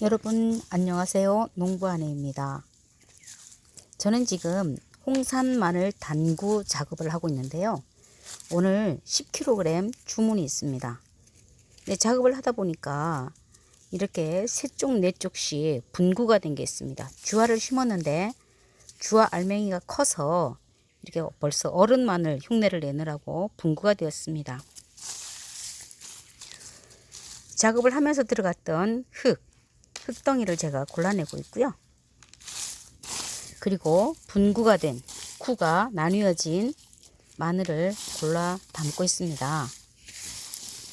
여러분 안녕하세요. 농부아내입니다. 저는 지금 홍산 마늘 단구 작업을 하고 있는데요. 오늘 10kg 주문이 있습니다. 네, 작업을 하다 보니까 이렇게 세쪽 네 쪽씩 분구가 된 게 있습니다. 주화를 심었는데 주화 알맹이가 커서 이렇게 벌써 어른 마늘 흉내를 내느라고 분구가 되었습니다. 작업을 하면서 들어갔던 흙 흙덩이를 제가 골라내고 있고요. 그리고 분구가 된 쿠가 나뉘어진 마늘을 골라 담고 있습니다.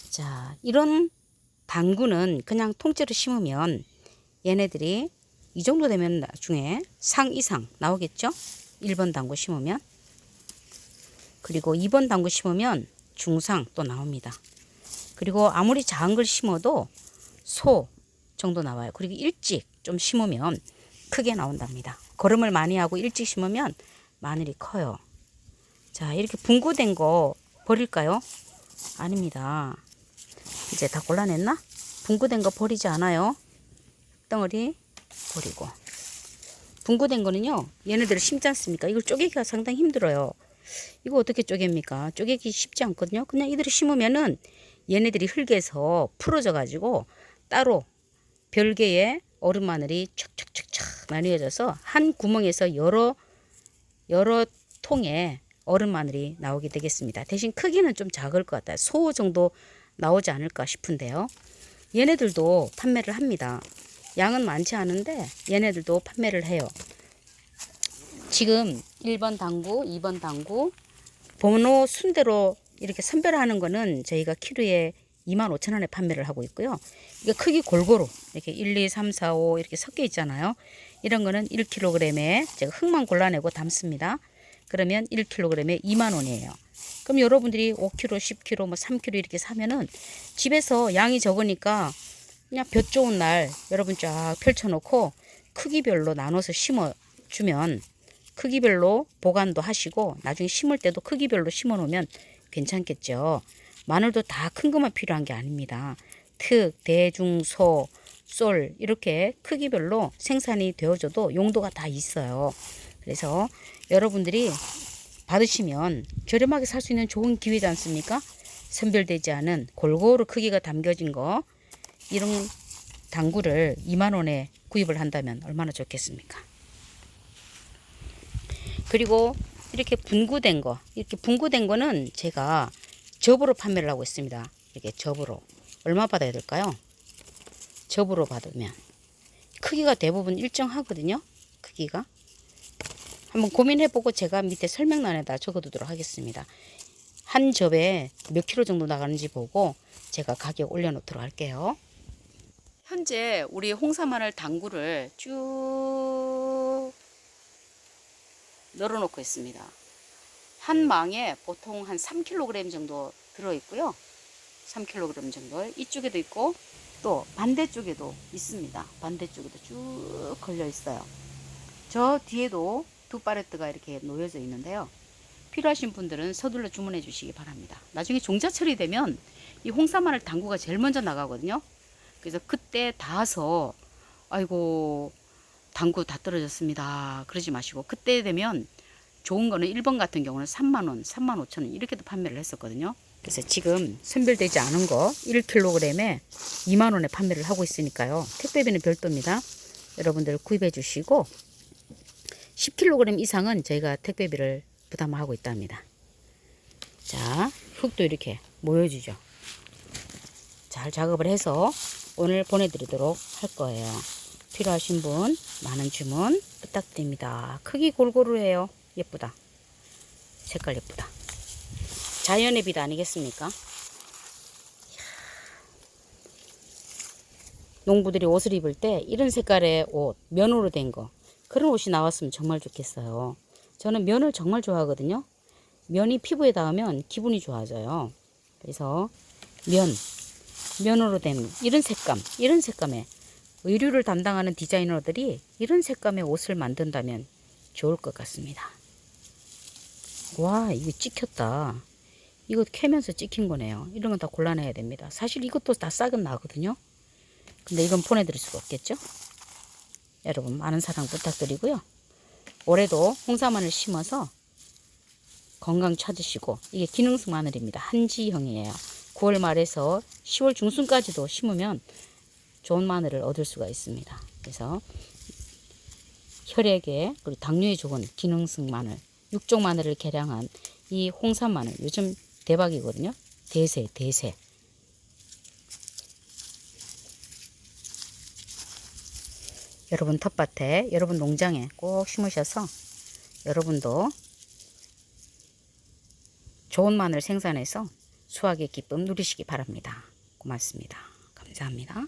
자, 이런 당구는 그냥 통째로 심으면 얘네들이 이 정도 되면 나중에 상 이상 나오겠죠? 1번 당구 심으면. 그리고 2번 당구 심으면 중상 또 나옵니다. 그리고 아무리 작은 걸 심어도 소 정도 나와요. 그리고 일찍 좀 심으면 크게 나온답니다. 거름을 많이 하고 일찍 심으면 마늘이 커요. 자, 이렇게 분구된 거 버릴까요? 아닙니다. 이제 다 골라냈나? 분구된 거 버리지 않아요. 덩어리 버리고. 분구된 거는요, 얘네들을 심지 않습니까? 이걸 쪼개기가 상당히 힘들어요. 이거 어떻게 쪼갭니까? 쪼개기 쉽지 않거든요. 그냥 이대로 심으면은 얘네들이 흙에서 풀어져 가지고 따로 별개의 얼음 마늘이 촥촥촥촥 나뉘어져서 한 구멍에서 여러 여러 통에 얼음 마늘이 나오게 되겠습니다. 대신 크기는 좀 작을 것 같아요. 소 정도 나오지 않을까 싶은데요. 얘네들도 판매를 합니다. 양은 많지 않은데 얘네들도 판매를 해요. 지금 1번 당구, 2번 당구 번호 순대로 이렇게 선별하는 거는 저희가 키로에 25,000원에 판매를 하고 있고요. 이게 크기 골고루 이렇게 1, 2, 3, 4, 5 이렇게 섞여 있잖아요. 이런 거는 1kg에 제가 흙만 골라내고 담습니다. 그러면 1kg에 2만 원이에요. 그럼 여러분들이 5kg, 10kg, 뭐 3kg 이렇게 사면은 집에서 양이 적으니까 그냥 볕 좋은 날 여러분 쫙 펼쳐놓고 크기별로 나눠서 심어 주면 크기별로 보관도 하시고 나중에 심을 때도 크기별로 심어 놓으면 괜찮겠죠. 마늘도 다 큰 것만 필요한 게 아닙니다. 특, 대중, 소, 쏠 이렇게 크기별로 생산이 되어져도 용도가 다 있어요. 그래서 여러분들이 받으시면 저렴하게 살 수 있는 좋은 기회지 않습니까? 선별되지 않은 골고루 크기가 담겨진 거 이런 당구를 2만 원에 구입을 한다면 얼마나 좋겠습니까? 그리고 이렇게 분구된 거 이렇게 분구된 거는 제가 접으로 판매를 하고 있습니다. 이렇게 접으로 얼마 받아야 될까요? 접으로 받으면 크기가 대부분 일정하거든요. 크기가 한번 고민해보고 제가 밑에 설명란에다 적어두도록 하겠습니다. 한 접에 몇 킬로 정도 나가는지 보고 제가 가격 올려놓도록 할게요. 현재 우리 홍사마늘 당구를 쭉 널어놓고 있습니다. 한 망에 보통 한 3kg 정도 들어있고요. 3kg 정도 이쪽에도 있고 또 반대쪽에도 있습니다. 반대쪽에도 쭉 걸려 있어요. 저 뒤에도 두 파레트가 이렇게 놓여져 있는데요. 필요하신 분들은 서둘러 주문해 주시기 바랍니다. 나중에 종자철이 되면 이 홍사마늘 당구가 제일 먼저 나가거든요. 그래서 그때 다서 아이고 당구 다 떨어졌습니다. 그러지 마시고 그때 되면 좋은 거는 1번 같은 경우는 3만원, 3만 5천원 이렇게도 판매를 했었거든요. 그래서 지금 선별되지 않은 거 1kg에 2만원에 판매를 하고 있으니까요. 택배비는 별도입니다. 여러분들 구입해 주시고 10kg 이상은 저희가 택배비를 부담하고 있답니다. 자, 흙도 이렇게 모여주죠. 잘 작업을 해서 오늘 보내드리도록 할 거예요. 필요하신 분 많은 주문 부탁드립니다. 크기 골고루 해요. 예쁘다. 색깔 예쁘다. 자연의 빛 아니겠습니까? 농부들이 옷을 입을 때 이런 색깔의 옷, 면으로 된 거, 그런 옷이 나왔으면 정말 좋겠어요. 저는 면을 정말 좋아하거든요. 면이 피부에 닿으면 기분이 좋아져요. 그래서 면, 면으로 된 이런 색감, 이런 색감의 의류를 담당하는 디자이너들이 이런 색감의 옷을 만든다면 좋을 것 같습니다. 와, 이거 찍혔다. 이거 캐면서 찍힌 거네요. 이런 건 다 골라내야 됩니다. 사실 이것도 다 싹은 나거든요. 근데 이건 보내드릴 수가 없겠죠? 여러분 많은 사랑 부탁드리고요. 올해도 홍사마늘 심어서 건강 찾으시고 이게 기능성 마늘입니다. 한지형이에요. 9월 말에서 10월 중순까지도 심으면 좋은 마늘을 얻을 수가 있습니다. 그래서 혈액에 그리고 당뇨에 좋은 기능성 마늘, 육종 마늘을 개량한 이 홍삼 마늘 요즘 대박이거든요. 대세, 대세. 여러분 텃밭에, 여러분 농장에 꼭 심으셔서 여러분도 좋은 마늘 생산해서 수확의 기쁨 누리시기 바랍니다. 고맙습니다. 감사합니다.